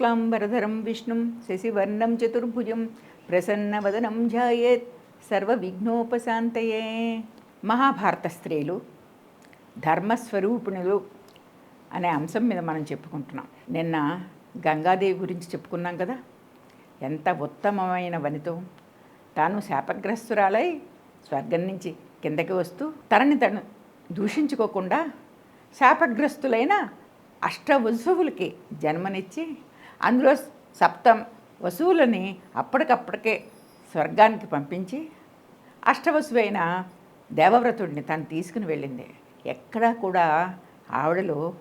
శుక్లాంబరధరం విష్ణుం శశివర్ణం చతుర్భుజం ప్రసన్నవదనం ధ్యాయేత్ సర్వవిఘ్నోపశాంతయే మహాభారత స్త్రీలు ధర్మస్వరూపిణులు అనే అంశం మీద మనం చెప్పుకుంటున్నాం. నిన్న గంగాదేవి గురించి చెప్పుకున్నాం కదా ఎంత ఉత్తమమైన వనితో. తాను శాపగ్రస్తురాలై స్వర్గం నుంచి కిందకి వస్తూ తనని తను దూషించుకోకుండా శాపగ్రస్తులైన అష్ట జన్మనిచ్చి అందులో సప్తం వసువులని అప్పటికప్పటికే స్వర్గానికి పంపించి అష్టవసువైన దేవవ్రతుడిని తను తీసుకుని వెళ్ళింది. ఎక్కడా కూడా ఆవిడలో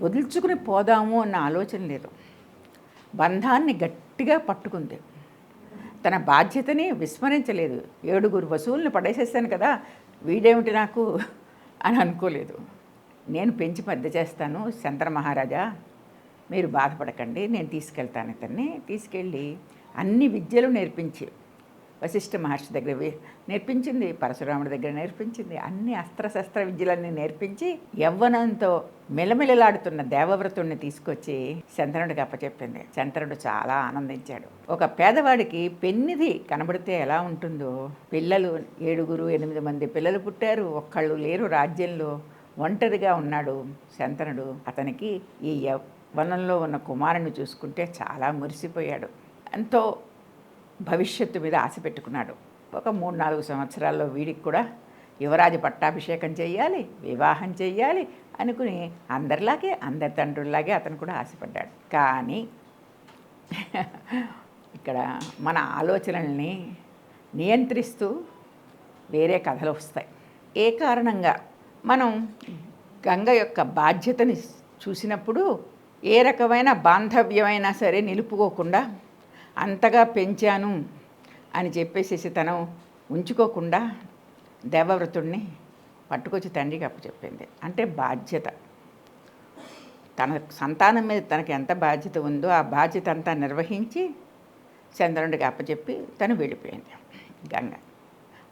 వదుల్చుకుని పోదాము అన్న ఆలోచన లేదు. బంధాన్ని గట్టిగా పట్టుకుంది. తన బాధ్యతని విస్మరించలేదు. ఏడుగురు వసూల్ని పడేసేసాను కదా వీడేమిటి నాకు అని అనుకోలేదు. నేను పెంచి పెద్ద చేస్తాను శంకర మహారాజా మీరు బాధపడకండి నేను తీసుకెళ్తాను ఇతన్ని. తీసుకెళ్ళి అన్ని విద్యలు నేర్పించి వశిష్ఠ మహర్షి దగ్గర వి- నేర్పించింది పరశురాముడి దగ్గర నేర్పించింది అన్ని అస్త్రశస్త్ర విద్యలన్నీ నేర్పించి యవ్వనంతో మెలమెలలాడుతున్న దేవవ్రతుడిని తీసుకొచ్చి చంద్రుడికి అప్పచెప్పింది. శంతనుడు చాలా ఆనందించాడు. ఒక పేదవాడికి పెన్నిది కనబడితే ఎలా ఉంటుందో? పిల్లలు ఏడుగురు ఎనిమిది మంది పిల్లలు పుట్టారు ఒక్కళ్ళు లేరు రాజ్యంలో ఒంటరిగా ఉన్నాడు శంతనుడు అతనికి ఈ వనంలో ఉన్న కుమారుని చూసుకుంటే చాలా మురిసిపోయాడు. ఎంతో భవిష్యత్తు మీద ఆశ పెట్టుకున్నాడు. ఒక మూడు నాలుగు సంవత్సరాల్లో వీడికి కూడా యువరాజు పట్టాభిషేకం చేయాలి వివాహం చేయాలి అనుకుని అందరిలాగే అందరి తండ్రుల్లాగే అతను కూడా ఆశపడ్డాడు. కానీ ఇక్కడ మన ఆలోచనల్ని నియంత్రిస్తూ వేరే కథలు వస్తాయి. ఏ కారణంగా? మనం గంగ యొక్క బాధ్యతని చూసినప్పుడు ఏ రకమైన బాంధవ్యమైనా సరే నిలుపుకోకుండా అంతగా పెంచాను అని చెప్పేసేసి తను ఉంచుకోకుండా దేవవ్రతుడిని పట్టుకొచ్చి తండ్రికి అప్పచెప్పింది. అంటే బాధ్యత. తన సంతానం మీద తనకి ఎంత బాధ్యత ఉందో ఆ బాధ్యత అంతా నిర్వహించి చంద్రుడికి అప్పచెప్పి తను వెళ్ళిపోయింది. గంగ.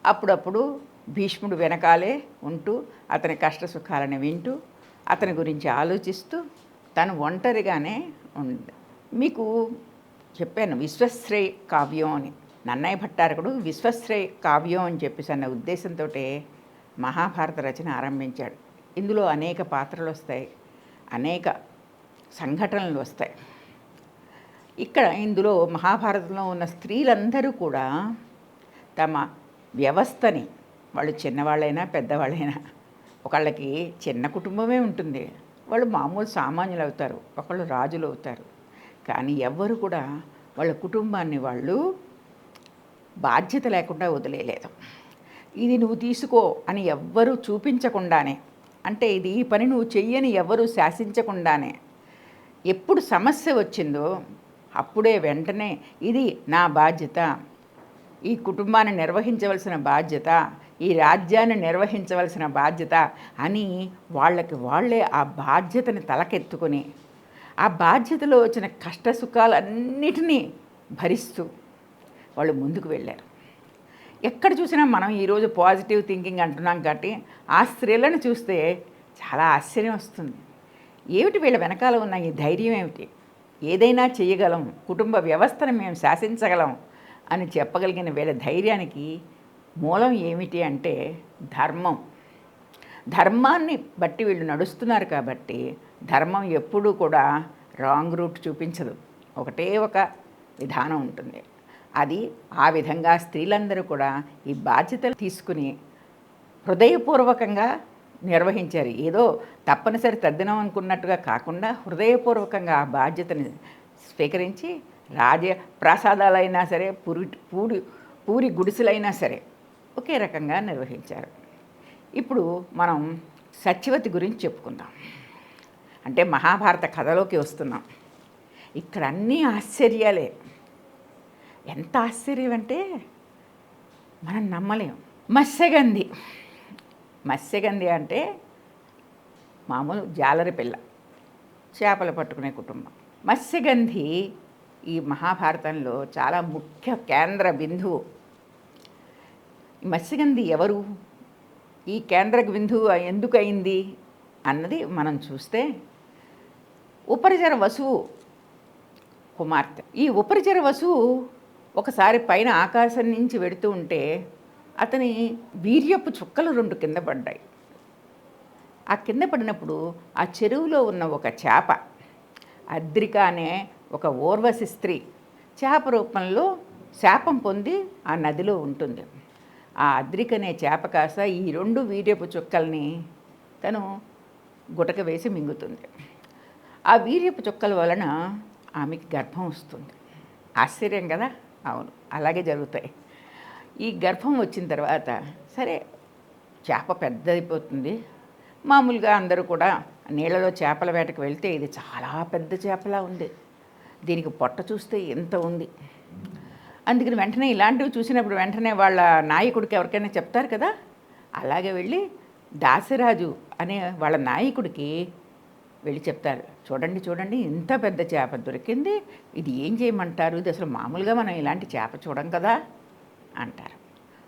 అప్పుడప్పుడు భీష్ముడు వెనకాలే ఉంటూ అతని కష్ట సుఖాలను వింటూ అతని గురించి ఆలోచిస్తూ తను ఒంటరిగానే ఉంది. మీకు చెప్పాను విశ్వశ్రేయ కావ్యం అని. నన్నయ్య భట్టారకుడు విశ్వశ్రేయ కావ్యం అని చెప్పేసి అన్న ఉద్దేశంతో మహాభారత రచన ఆరంభించాడు. ఇందులో అనేక పాత్రలు వస్తాయి అనేక సంఘటనలు వస్తాయి. ఇక్కడ ఇందులో మహాభారతంలో ఉన్న స్త్రీలందరూ కూడా తమ వ్యవస్థని వాళ్ళు చిన్నవాళ్ళైనా పెద్దవాళ్ళైనా ఒకళ్ళకి చిన్న కుటుంబమే ఉంటుంది. వాళ్ళు మామూలు సామాన్యులు అవుతారు ఒకళ్ళు రాజులు అవుతారు. కానీ ఎవ్వరు కూడా వాళ్ళ కుటుంబాన్ని వాళ్ళు బాధ్యత లేకుండా వదిలేయలేదు. ఇది నువ్వు తీసుకో అని ఎవ్వరూ చూపించకుండానే అంటే ఇది ఈ పని నువ్వు చెయ్యని ఎవరు శాసించకుండానే ఎప్పుడు సమస్య వచ్చిందో అప్పుడే వెంటనే ఇది నా బాధ్యత ఈ కుటుంబాన్ని నిర్వహించవలసిన బాధ్యత ఈ రాజ్యాన్ని నిర్వహించవలసిన బాధ్యత అని వాళ్ళకి వాళ్ళే ఆ బాధ్యతని తలకెత్తుకొని ఆ బాధ్యతలో వచ్చిన కష్ట సుఖాలన్నిటినీ భరిస్తూ వాళ్ళు ముందుకు వెళ్ళారు. ఎక్కడ చూసినా మనం ఈరోజు పాజిటివ్ థింకింగ్ అంటున్నాం కాబట్టి ఆ స్త్రీలను చూస్తే చాలా ఆశ్చర్యం వస్తుంది. ఏమిటి వీళ్ళ వెనకాల ఉన్న ఈ ధైర్యం ఏమిటి? ఏదైనా చేయగలం కుటుంబ వ్యవస్థను మేము శాసించగలం అని చెప్పగలిగిన వీళ్ళ ధైర్యానికి మూలం ఏమిటి అంటే ధర్మం. ధర్మాన్ని బట్టి వీళ్ళు నడుస్తున్నారు కాబట్టి ధర్మం ఎప్పుడూ కూడా రాంగ్ రూట్ చూపించదు. ఒకటే ఒక విధానం ఉంటుంది. అది ఆ విధంగా స్త్రీలందరూ కూడా ఈ బాధ్యతలు తీసుకుని హృదయపూర్వకంగా నిర్వహించారు. ఏదో తప్పనిసరి తద్దినం అనుకున్నట్టుగా కాకుండా హృదయపూర్వకంగా ఆ బాధ్యతని స్వీకరించి రాజ ప్రసాదాలైనా సరే పూరి పూడి పూరి గుడిసెలైనా సరే ఒకే రకంగా నిర్వహించారు. ఇప్పుడు మనం సత్యవతి గురించి చెప్పుకుందాం. అంటే మహాభారత కథలోకి వస్తున్నాం. ఇక్కడ అన్నీ ఆశ్చర్యాలే. ఎంత ఆశ్చర్యం అంటే మనం నమ్మలేం. మత్స్యగంధి. మత్స్యగంధి అంటే మామూలు జాలరి పిల్ల చేపలు పట్టుకునే కుటుంబం. మత్స్యగంధి ఈ మహాభారతంలో చాలా ముఖ్య కేంద్ర బిందువు. మత్స్యగంధి ఎవరు? ఈ కేంద్ర బిందువు ఎందుకయింది? అన్నది మనం చూస్తే ఉపరిచర వసువు కుమార్తె. ఈ ఉపరిచర వసువు ఒకసారి పైన ఆకాశం నుంచి వెడుతూ ఉంటే అతని వీర్యపు చుక్కలు రెండు కింద పడ్డాయి. ఆ కింద పడినప్పుడు ఆ చెరువులో ఉన్న ఒక చేప అద్రిక అనే ఒక ఓర్వశి స్త్రీ. చేప రూపంలో శాపం పొంది ఆ నదిలో ఉంటుంది. ఆ అద్రిక అనే చేప కాస్త ఈ రెండు వీర్యపు చుక్కల్ని తను గుటక వేసి మింగుతుంది. ఆ వీర్యపు చుక్కల వలన ఆమెకి గర్భం వస్తుంది. ఆశ్చర్యం కదా? అవును అలాగే జరుగుతాయి. ఈ గర్భం వచ్చిన తర్వాత సరే చేప పెద్దదైపోతుంది. మామూలుగా అందరూ కూడా నీళ్ళలో చేపల వేటకు వెళ్తే ఇది చాలా పెద్ద చేపలా ఉంది. దీనికి పొట్ట చూస్తే ఎంత ఉంది? అందుకని వెంటనే ఇలాంటివి చూసినప్పుడు వెంటనే వాళ్ళ నాయకుడికి ఎవరికైనా చెప్తారు కదా? అలాగే వెళ్ళి దాసరాజు అనే వాళ్ళ నాయకుడికి వెళ్ళి చెప్తారు. చూడండి చూడండి ఇంత పెద్ద చేప దొరికింది. ఇది ఏం చేయమంటారు? ఇది అసలు మామూలుగా మనం ఇలాంటి చేప చూడం కదా? అంటారు.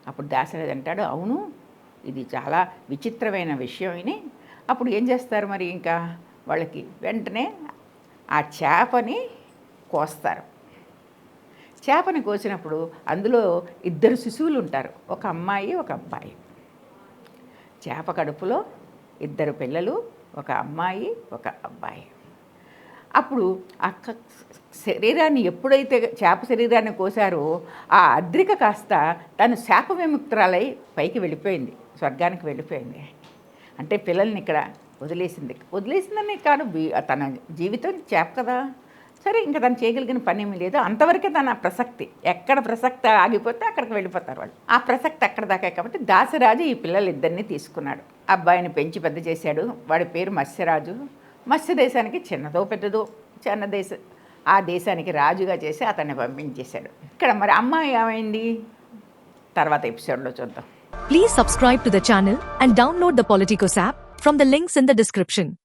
అప్పుడు దాసరాజు అంటాడు అవును ఇది చాలా విచిత్రమైన విషయం అని. అప్పుడు ఏం చేస్తారు మరి ఇంకా వాళ్ళకి? వెంటనే ఆ చేపని కోస్తారు. చేపని కోసినప్పుడు అందులో ఇద్దరు శిశువులు ఉంటారు. ఒక అమ్మాయి ఒక అబ్బాయి. చేప కడుపులో ఇద్దరు పిల్లలు ఒక అమ్మాయి ఒక అబ్బాయి. అప్పుడు ఆ శరీరాన్ని ఎప్పుడైతే చేప శరీరాన్ని కోసారో ఆ అద్రిక కాస్త తను శాప విముక్తురాలై పైకి వెళ్ళిపోయింది స్వర్గానికి వెళ్ళిపోయింది. అంటే పిల్లల్ని ఇక్కడ వదిలేసింది. వదిలేసిందని కాదు బీ- తన జీవితం చేప కదా. సరే ఇంకా తను చేయగలిగిన పని ఏమీ లేదు. అంతవరకే తన ప్రసక్తి. ఎక్కడ ప్రసక్తి ఆగిపోతే అక్కడికి వెళ్ళిపోతారు వాళ్ళు. ఆ ప్రసక్తి అక్కడ దాకా కాబట్టి దాసరాజు ఈ పిల్లలు ఇద్దరిని తీసుకున్నాడు. అబ్బాయిని పెంచి పెద్ద చేశాడు. వాడి పేరు మత్స్యరాజు. మత్స్య దేశానికి చిన్నదో పెద్దదో చిన్న దేశ ఆ దేశానికి రాజుగా చేసి అతన్ని పంపించేశాడు. ఇక్కడ మరి అమ్మాయి ఏమైంది? తర్వాత ఎపిసోడ్లో చూద్దాం. Please subscribe to the channel and download the Politicos app from the links in the description